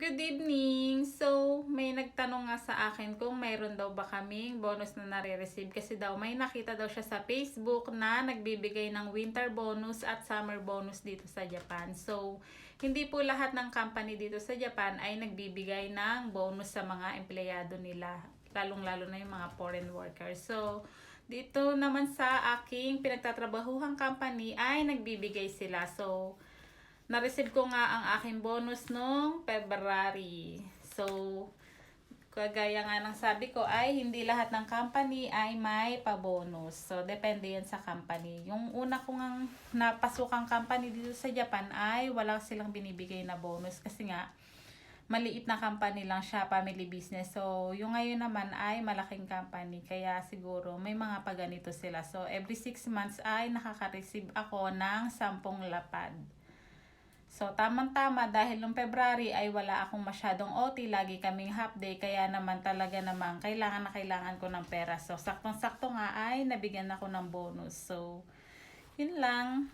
Good evening! So, may nagtanong nga sa akin kung mayroon daw ba kaming bonus na nare-receive kasi daw may nakita daw siya sa Facebook na nagbibigay ng winter bonus at summer bonus dito sa Japan. So, hindi po lahat ng company dito sa Japan ay nagbibigay ng bonus sa mga empleyado nila, lalong-lalo na yung mga foreign workers. So, dito naman sa aking pinagtatrabahuhang company ay nagbibigay sila. So, na-receive ko nga ang aking bonus nung February. So, kagaya nga ng sabi ko ay hindi lahat ng company ay may pa-bonus. So, depende yan sa company. Yung una ko nga napasukang company dito sa Japan ay wala silang binibigay na bonus kasi nga maliit na company lang siya, family business. So, yung ngayon naman ay malaking company. Kaya siguro may mga paganito sila. So, every 6 months ay nakaka-receive ako ng 10 lapad. So, tamang-tama dahil nung February ay wala akong masyadong OT, lagi kaming half day, kaya naman talaga naman kailangan na kailangan ko ng pera. So, saktong-sakto nga ay nabigyan ako ng bonus. So, yun lang.